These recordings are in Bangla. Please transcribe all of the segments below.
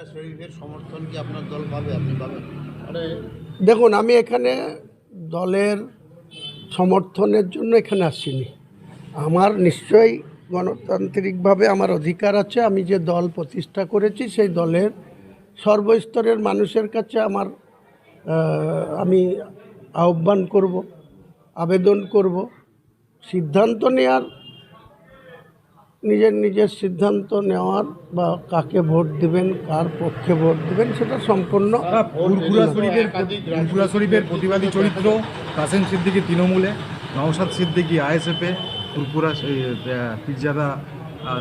ফুরফুরা শরীফের সমর্থন কি আপনার দল পাবে? আপনি পাবেন। দেখুন আমি এখানে দলের সমর্থনের জন্য এখানে আসিনি। আমার নিশ্চয়ই গণতান্ত্রিকভাবে আমার অধিকার আছে। আমি যে দল প্রতিষ্ঠা করেছি সেই দলের সর্বস্তরের মানুষের কাছে আমার আমি আহ্বান করব আবেদন করব। সিদ্ধান্ত নেওয়ার নিজের নিজের সিদ্ধান্ত নেওয়ার বা কাকে ভোট দেবেন কার পক্ষে ভোট দেবেন সেটা সম্পূর্ণ ফুরফুরা শরীফের ফুরফুরা শরীফের প্রতিবাদী চরিত্র কাসেম সিদ্দিকি তৃণমূলে নওশাদ সিদ্দিকি আইএসএফে ফুরফুরা পিজ্জাদা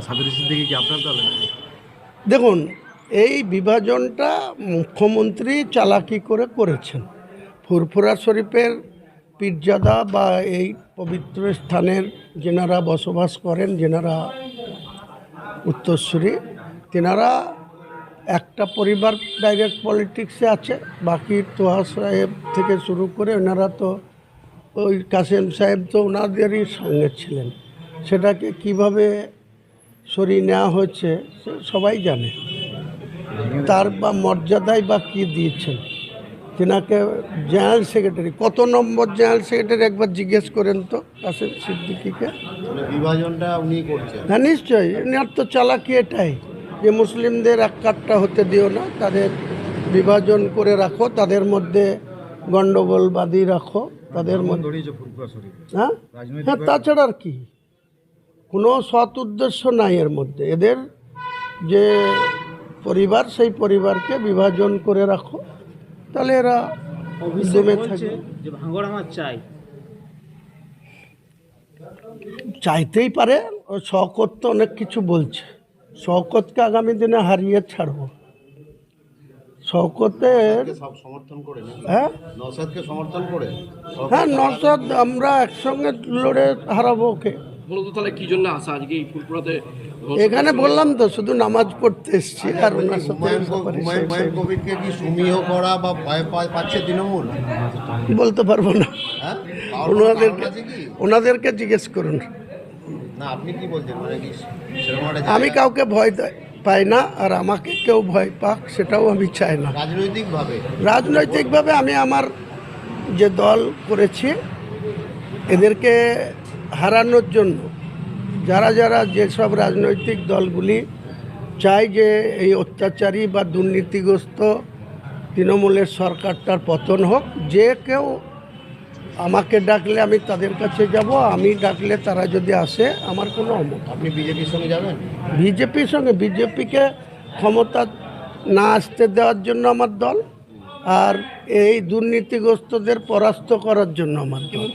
সাদরি সিদ্দিকি কি আপনার দলে দেখুন এই বিভাজনটা মুখ্যমন্ত্রী চালাকি করে করেছেন। ফুরফুরা শরীফের পীরজাদা বা এই পবিত্র স্থানের যেনারা বসবাস করেন, যেনারা উত্তরসূরি, তেনারা একটা পরিবার ডাইরেক্ট পলিটিক্সে আছে। বাকি তোহা সাহেব থেকে শুরু করে ওনারা তো ওই কাসেম সাহেব তো ওনাদেরই সঙ্গে ছিলেন। সেটাকে কীভাবে সরিয়ে নেওয়া হয়েছে সবাই জানে। তার বা মর্যাদায় বা কী দিয়েছেন? তেনাকে জেনারেল সেক্রেটারি কত নম্বর জেনারেল সেক্রেটারি একবার জিজ্ঞেস করেন তো কাসেম সিদ্দিকিকে। মানে বিভাজনটা উনি করছেন। হ্যাঁ নিশ্চয়ই এনার তো চালাকি এটাই যে মুসলিমদের এক কাটটা হতে দিও না তাদের বিভাজন করে রাখো তাদের মধ্যে গণ্ডগোল বাদী রাখো তাদের মধ্যে হ্যাঁ? হ্যাঁ তাছাড়া আর কি? কোনো সৎ উদ্দেশ্য নাই এর মধ্যে। এদের যে পরিবার সেই পরিবারকে বিভাজন করে রাখো তাহলে এরা জমে থাকবে। যে ভাঙড় আমার চাই। চাইতেই পারে ও শওকত তো অনেক কিছু বলছে। শওকতকে আগামী দিনে হারিয়ে ছাড়বো। করে হ্যাঁ? সমর্থন করে? হ্যাঁ নসদ আমরা একসঙ্গে লড়ে হারাবো ওকে। মূলত তাহলে কি জন্য আসা? আজকে এই ফুলপুরাতে এখানে বললাম তো শুধু নামাজ পড়তে এসছি আর ওনার সাথে হুমায়ুন কবিরকে কি সুমিহ করা বা ভয় পাচ্ছে তৃণমূল? বলতে পারব না। হ্যাঁ? ওনাদেরকে জিজ্ঞেস করুন। না আপনি কি বলছেন? মানে কি আমি কাউকে ভয় দেয়- পাই না আর আমাকে কেউ ভয় পাক সেটাও আমি চাই না। রাজনৈতিকভাবে? রাজনৈতিকভাবে আমি আমার যে দল করেছি এদেরকে হারানোর জন্য যারা যারা যেসব রাজনৈতিক দলগুলি চায় যে এই অত্যাচারী বা দুর্নীতিগ্রস্ত তৃণমূলের সরকারটার পতন হোক যে কেউ আমাকে ডাকলে আমি তাদের কাছে যাব আমি ডাকলে তারা যদি আসে আমার কোনো অমত। আপনি বিজেপির সঙ্গে যাবেন? বিজেপির সঙ্গে বিজেপিকে ক্ষমতা না আসতে দেওয়ার জন্য আমার দল আর এই দুর্নীতিগ্রস্তদের পরাস্ত করার জন্য আমার দল।